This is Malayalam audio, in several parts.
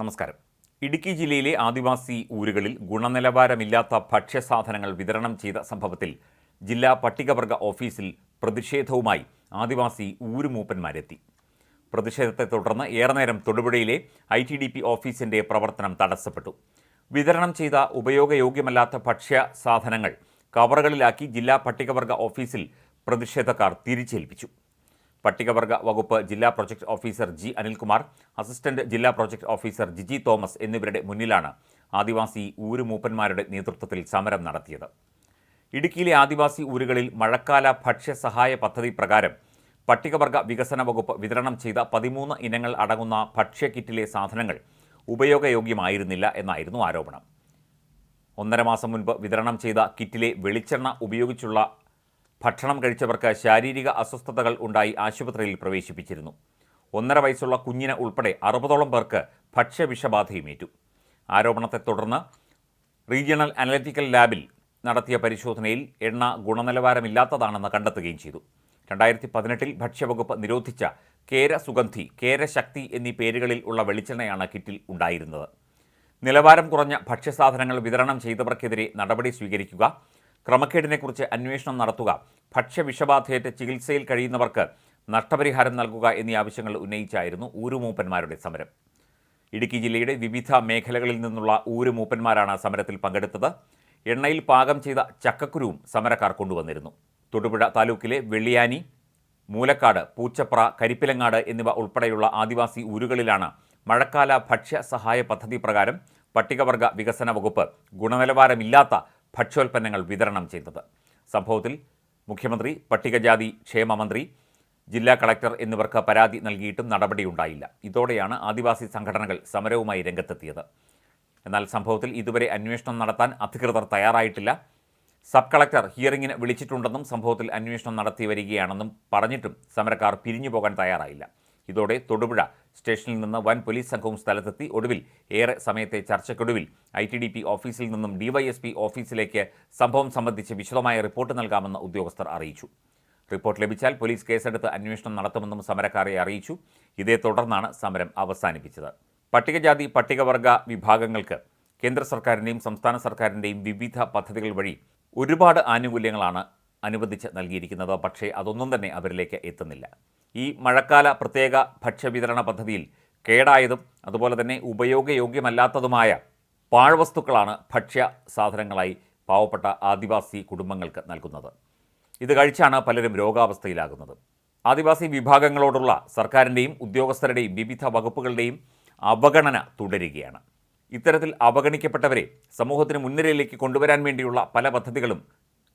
നമസ്കാരം. ഇടുക്കി ജില്ലയിലെ ആദിവാസി ഊരുകളിൽ ഗുണനിലവാരമില്ലാത്ത ഭക്ഷ്യസാധനങ്ങൾ വിതരണം ചെയ്ത സംഭവത്തിൽ ജില്ലാ പട്ടികവർഗ ഓഫീസിൽ പ്രതിഷേധവുമായി ആദിവാസി ഊരുമൂപ്പന്മാരെത്തി. പ്രതിഷേധത്തെ തുടർന്ന് ഏറെ നേരം തൊടുപുഴയിലെ ഐ ടി ഡി പി ഓഫീസിന്റെ പ്രവർത്തനം തടസ്സപ്പെട്ടു. വിതരണം ചെയ്ത ഉപയോഗയോഗ്യമല്ലാത്ത ഭക്ഷ്യ സാധനങ്ങൾ കവറുകളിലാക്കി ജില്ലാ പട്ടികവർഗ ഓഫീസിൽ പ്രതിഷേധക്കാർ തിരിച്ചേൽപ്പിച്ചു. പട്ടികവർഗ വകുപ്പ് ജില്ലാ project officer G Anilkumar assistant ജില്ലാ പ്രൊജക്ട് ഓഫീസർ ജിജി തോമസ് എന്നിവരുടെ മുന്നിലാണ് ആദിവാസി ഊരുമൂപ്പന്മാരുടെ നേതൃത്വത്തിൽ സമരം നടത്തിയത്. ഇടുക്കിയിലെ ആദിവാസി ഊരുകളിൽ മഴക്കാല ഭക്ഷ്യ സഹായ പദ്ധതി പ്രകാരം പട്ടികവർഗ വികസന വകുപ്പ് വിതരണം ചെയ്ത പതിമൂന്ന് ഇനങ്ങൾ അടങ്ങുന്ന ഭക്ഷ്യ കിറ്റിലെ സാധനങ്ങൾ ഉപയോഗയോഗ്യമായിരുന്നില്ല എന്നായിരുന്നു ആരോപണം. ഒന്നര മാസം മുൻപ് വിതരണം ചെയ്ത കിറ്റിലെ വെളിച്ചെണ്ണ ഉപയോഗിച്ചുള്ള ഭക്ഷണം കഴിച്ചവർക്ക് ശാരീരിക അസ്വസ്ഥതകൾ ഉണ്ടായി ആശുപത്രിയിൽ പ്രവേശിപ്പിച്ചിരുന്നു. ഒന്നര വയസ്സുള്ള കുഞ്ഞിനെ ഉൾപ്പെടെ അറുപതോളം പേർക്ക് ഭക്ഷ്യവിഷബാധയുമേറ്റു ആരോപണത്തെ തുടർന്ന് റീജിയണൽ അനലറ്റിക്കൽ ലാബിൽ നടത്തിയ പരിശോധനയിൽ എണ്ണ ഗുണനിലവാരമില്ലാത്തതാണെന്ന് കണ്ടെത്തുകയും ചെയ്തു. രണ്ടായിരത്തി പതിനെട്ടിൽ ഭക്ഷ്യവകുപ്പ് നിരോധിച്ച കേര സുഗന്ധി കേര ശക്തി എന്നീ പേരുകളിൽ ഉള്ള വെളിച്ചെണ്ണയാണ് കിറ്റിൽ ഉണ്ടായിരുന്നത്. നിലവാരം കുറഞ്ഞ ഭക്ഷ്യസാധനങ്ങൾ വിതരണം ചെയ്തവർക്കെതിരെ നടപടി സ്വീകരിക്കുക ക്രമക്കേടിനെക്കുറിച്ച് അന്വേഷണം നടത്തുക ഭക്ഷ്യവിഷബാധയേറ്റ് ചികിത്സയിൽ കഴിയുന്നവർക്ക് നഷ്ടപരിഹാരം നൽകുക എന്നീ ആവശ്യങ്ങൾ ഉന്നയിച്ചായിരുന്നു ഊരുമൂപ്പന്മാരുടെ സമരം. ഇടുക്കി ജില്ലയുടെ വിവിധ മേഖലകളിൽ നിന്നുള്ള ഊരുമൂപ്പന്മാരാണ് സമരത്തിൽ പങ്കെടുത്തത്. എണ്ണയിൽ പാകം ചെയ്ത ചക്കക്കുരുവും സമരക്കാർ കൊണ്ടുവന്നിരുന്നു. തൊടുപുഴ താലൂക്കിലെ വെള്ളിയാനി മൂലക്കാട് പൂച്ചപ്ര കരിപ്പിലങ്ങാട് എന്നിവ ഉൾപ്പെടെയുള്ള ആദിവാസി ഊരുകളിലാണ് മഴക്കാല ഭക്ഷ്യ സഹായ പദ്ധതി പ്രകാരം പട്ടികവർഗ വികസന വകുപ്പ് ഗുണനിലവാരമില്ലാത്ത ഭക്ഷ്യോൽപ്പന്നങ്ങൾ വിതരണം ചെയ്തത്. സംഭവത്തിൽ മുഖ്യമന്ത്രി പട്ടികജാതി ക്ഷേമ മന്ത്രി ജില്ലാ കളക്ടർ എന്നിവർക്ക് പരാതി നൽകിയിട്ടും നടപടിയുണ്ടായില്ല. ഇതോടെയാണ് ആദിവാസി സംഘടനകൾ സമരവുമായി രംഗത്തെത്തിയത്. എന്നാൽ സംഭവത്തിൽ ഇതുവരെ അന്വേഷണം നടത്താൻ അധികൃതർ തയ്യാറായിട്ടില്ല. സബ് കളക്ടർ ഹിയറിംഗിന് വിളിച്ചിട്ടുണ്ടെന്നും സംഭവത്തിൽ അന്വേഷണം നടത്തി വരികയാണെന്നും പറഞ്ഞിട്ടും സമരക്കാർ പിരിഞ്ഞു പോകാൻ തയ്യാറായില്ല. ഇതോടെ തൊടുപുഴ സ്റ്റേഷനിൽ നിന്ന് വൻ പോലീസ് സംഘവും സ്ഥലത്തെത്തി. ഒടുവിൽ ഏറെ സമയത്തെ ചർച്ചയ്ക്കൊടുവിൽ ഐ ടി ഡി പി ഓഫീസിൽ നിന്നും ഡിവൈഎസ്പി ഓഫീസിലേക്ക് സംഭവം സംബന്ധിച്ച് വിശദമായ റിപ്പോർട്ട് നൽകാമെന്ന് ഉദ്യോഗസ്ഥർ അറിയിച്ചു. റിപ്പോർട്ട് ലഭിച്ചാൽ പോലീസ് കേസെടുത്ത് അന്വേഷണം നടത്തുമെന്നും സമരക്കാരെ അറിയിച്ചു. ഇതേ തുടർന്നാണ് സമരം അവസാനിപ്പിച്ചത്. പട്ടികജാതി പട്ടികവർഗ വിഭാഗങ്ങൾക്ക് കേന്ദ്ര സർക്കാരിന്റെയും സംസ്ഥാന സർക്കാരിന്റെയും വിവിധ പദ്ധതികൾ വഴി ഒരുപാട് ആനുകൂല്യങ്ങളാണ് അനുവദിച്ച് നൽകിയിരിക്കുന്നത്. പക്ഷേ അതൊന്നും തന്നെ അവരിലേക്ക് എത്തുന്നില്ല. ഈ മഴക്കാല പ്രത്യേക ഭക്ഷ്യവിതരണ പദ്ധതിയിൽ കേടായതും അതുപോലെ തന്നെ ഉപയോഗയോഗ്യമല്ലാത്തതുമായ പാഴ്വസ്തുക്കളാണ് ഭക്ഷ്യ സാധനങ്ങളായി പാവപ്പെട്ട ആദിവാസി കുടുംബങ്ങൾക്ക് നൽകുന്നത്. ഇത് കഴിച്ചാണ് പലരും രോഗാവസ്ഥയിലാകുന്നത്. ആദിവാസി വിഭാഗങ്ങളോടുള്ള സർക്കാരിന്റെയും ഉദ്യോഗസ്ഥരുടെയും വിവിധ വകുപ്പുകളുടെയും അവഗണന തുടരുകയാണ്. ഇത്തരത്തിൽ അവഗണിക്കപ്പെട്ടവരെ സമൂഹത്തിന് മുൻനിരയിലേക്ക് കൊണ്ടുവരാൻ വേണ്ടിയുള്ള പല പദ്ധതികളും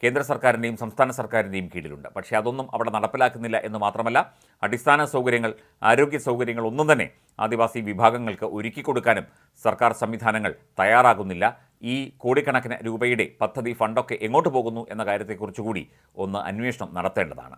കേന്ദ്ര സർക്കാരിന്റെയും സംസ്ഥാന സർക്കാരിന്റെയും കീഴിലുണ്ട്. പക്ഷേ അതൊന്നും അവിടെ നടപ്പിലാക്കുന്നില്ല എന്ന് മാത്രമല്ല അടിസ്ഥാന സൗകര്യങ്ങൾ ആരോഗ്യ സൗകര്യങ്ങൾ ഒന്നും തന്നെ ആദിവാസി വിഭാഗങ്ങൾക്ക് ഒരുക്കി കൊടുക്കാനും സർക്കാർ സംവിധാനങ്ങൾ തയ്യാറാകുന്നില്ല. ഈ കോടിക്കണക്കിന് രൂപയുടെ പദ്ധതി ഫണ്ടൊക്കെ എങ്ങോട്ട് പോകുന്നു എന്ന കാര്യത്തെക്കുറിച്ച് കൂടി ഒന്ന് അന്വേഷണം നടത്തേണ്ടതാണ്.